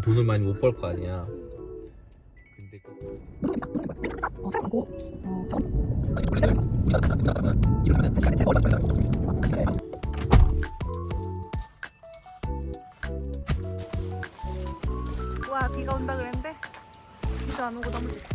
돈을 많이 못 벌 거 아니야. 근데 그... 어, 하고 어, 아니 원래 우리가 우리가 사람은 이러면 시간이 제일 어려운 거야. 와 비가 온다 그랬는데 비도 안 오고 너무 좋다.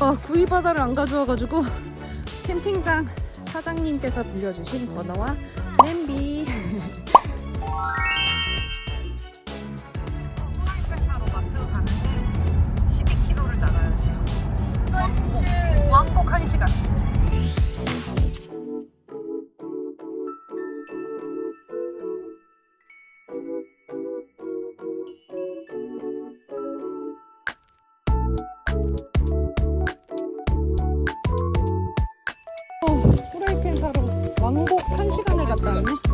어, 구이 바다를 안 가져와가지고 캠핑장 사장님께서 빌려주신 버너와 냄비. 타로 마트로 가는데 12km를 나가야 돼요. 왕복, 왕복 1시간. 等。着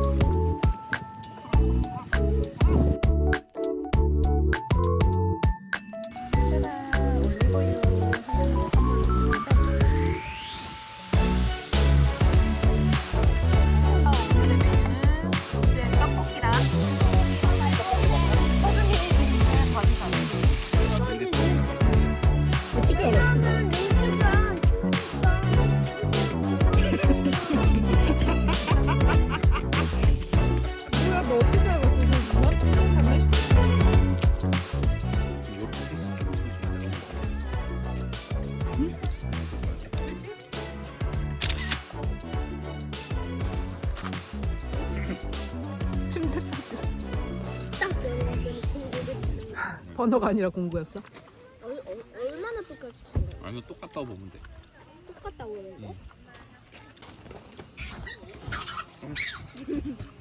번호가 아니라 공부였어? 얼, 얼, 얼마나 똑같이 생겨요? 아니 똑같다고 보면 돼. 똑같다고 그러는데?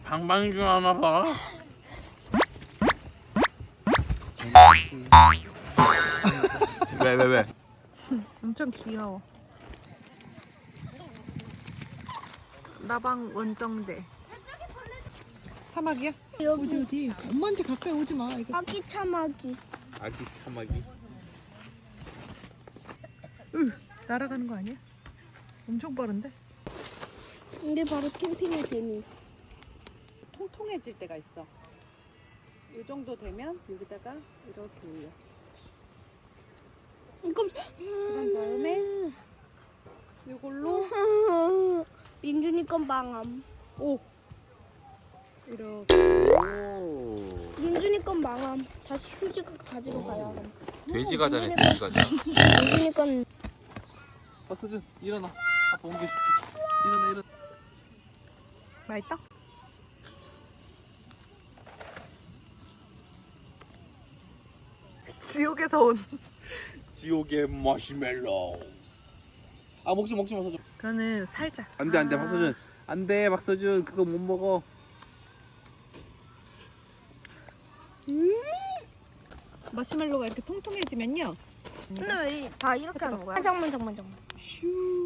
방방이 좀 하나 봐. 왜 왜 왜? 엄청 귀여워. 나방 원정대. 사막이야? 어디 여기 어디? 엄마한테 가까이 오지 마. 이거. 아기 참아기 아기 참아기. 으, 날아가는 거 아니야? 엄청 빠른데? 이게 바로 캠핑의 재미 통통해질 때가 있어. 이 정도 되면 여기다가 이렇게 올려. 그럼 그런 다음에 이걸로 민준이 건 망함 오 이렇게 오. 민준이 건 망함 다시 휴지 가지러 가야 함 돼지 가자네 돼지 가자. 민준이 건 박수준 일어나. 아빠 옮겨줄게. 일어나 일어나. 맛있다? 지옥에서 온 지옥의 마시멜로. 아 먹지 먹지 마 서준. 그거는 살짝 안돼 안돼 아, 박서준. 안돼 박서준 그거 못 먹어. 마시멜로가 이렇게 통통해지면요. 근데 왜 다 이렇게 하는 거야? 잠만 잠만 잠만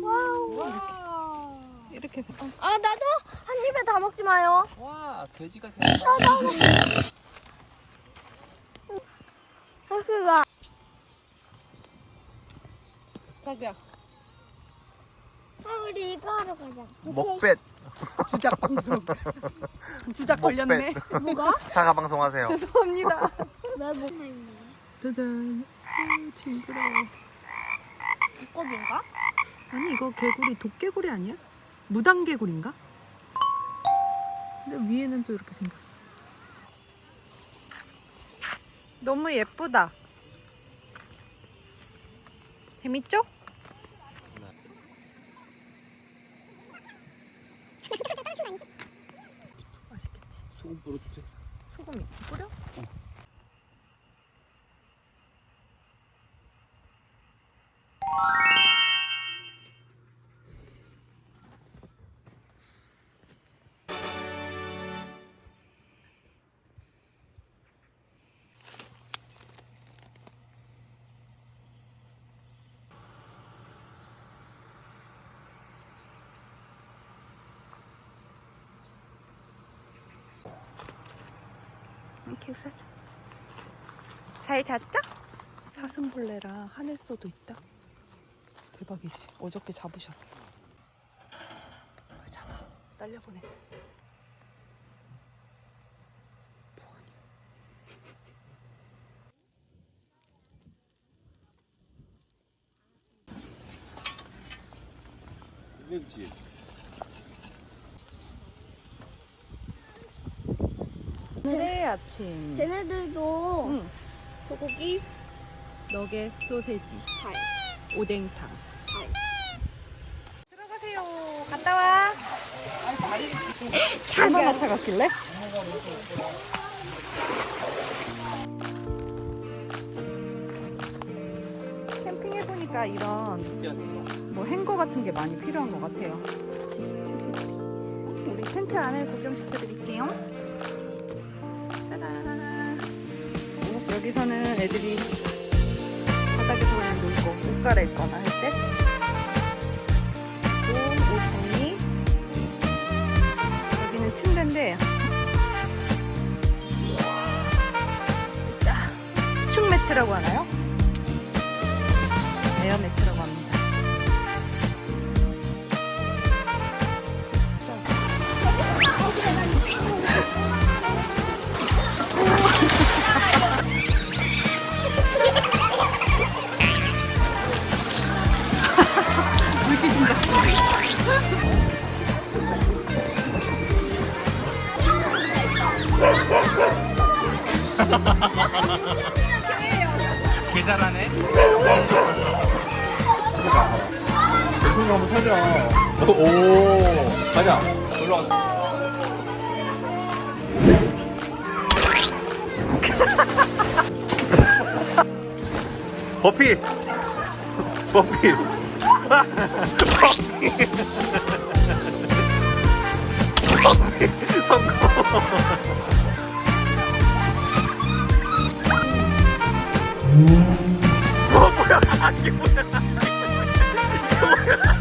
와우. 이렇게 해서 어. 아 나도 한 입에 다 먹지 마요. 와 돼지가 아 그거. 자기야. 아 우리 이거 하러 가자. 먹뱃. 주작 방송 주작 걸렸네. 뭐가? 사과 방송하세요. 죄송합니다. 왜 뭐가 있냐 짜잔 아, 징그러워 두꺼비인가? 아니 이거 개구리 도개구리 아니야? 무당개구리인가? 근데 위에는 또 이렇게 생겼어 너무 예쁘다 재밌죠? 맛있겠지 소금 뿌려주세요. 소금 뿌려? 이렇게 웃어줘. 잘 잤죠? 사슴벌레랑 하늘소도 있다. 대박이지. 어저께 잡으셨어. 잡아. 날려보내. 뭐하니? 있는지. 오늘의 아침. 쟤네들도 응. 소고기, 너겟, 소세지, 잘. 오뎅탕. 들어가세요. 갔다 와. 얼마나 차갑길래? 캠핑해 보니까 이런 뭐 행거 같은 게 많이 필요한 것 같아요. 휴지들이. 우리 텐트 안을 구경시켜 드릴게요. 여기서는 애들이 바닥에서 그냥 놀고 옷 갈아입거나 할 때. 그리고 옷 정리. 여기는 침대인데. 자, 축 매트라고 하나요? 에어 매트라고 합니다. 물귀신다. 계산하네. 대통령 한번 타자. 오, 가자. 올라가. 버피. 버피. 버피. 어, 뭐야? 이게 뭐야? 이게 뭐야?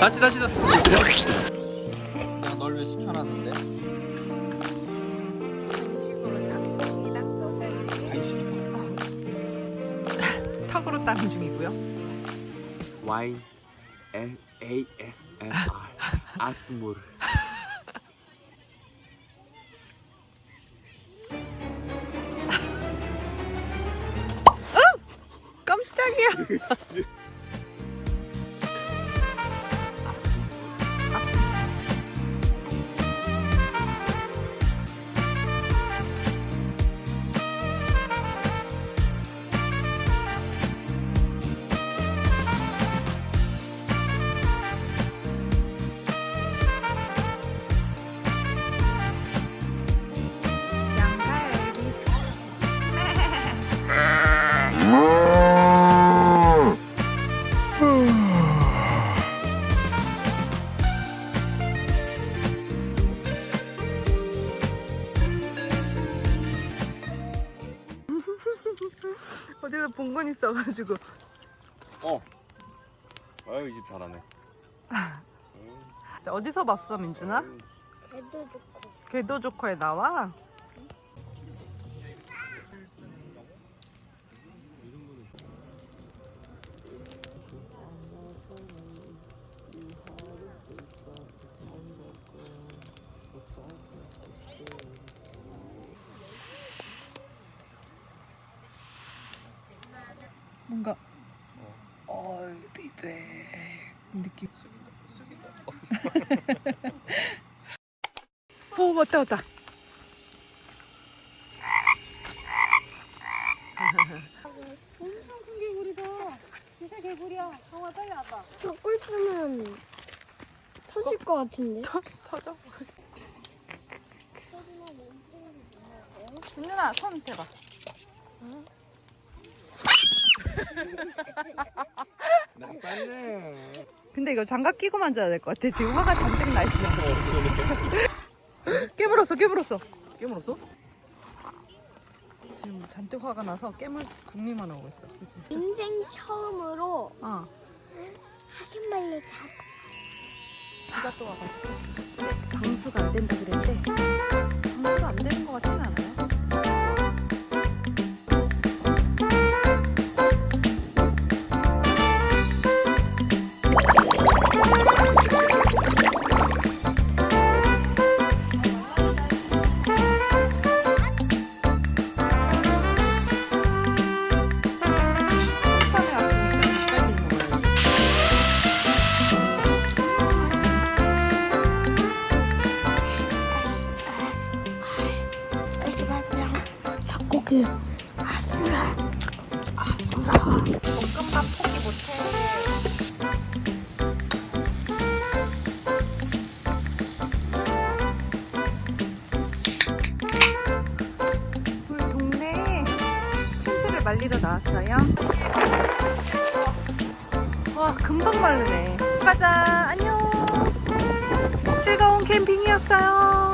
다시 다시 다시. 내가 널왜 시켜놨는데? 간식. 턱으로 따는 중이고요. Y N A S M R 아스모르. 깜짝이야. 어디서 봤어 민준아? 애도 좋고. 궤도 조커에 나와? 뭔가 I'll be 느낌 오 왔다 왔다 엄청 큰게 우리 저 꿀프면 터질 것 같은데. 터져. 준윤아 손 대봐. 나빴네. 근데 이거 장갑 끼고 만져야 될 것 같아. 지금 화가 잔뜩 나 있어. 깨물었어, 깨물었어. 깨물었어? 지금 잔뜩 화가 나서 깨물 국리만 하고 있어. 그치? 인생 처음으로 어. 하신 말로 다 비가 또 와가지고. 방수가 안 된다 그랬는데, 방수가 안 되는 것 같지는 않아요. 나왔어요. 와, 금방 마르네. 가자, 안녕. 즐거운 캠핑이었어요.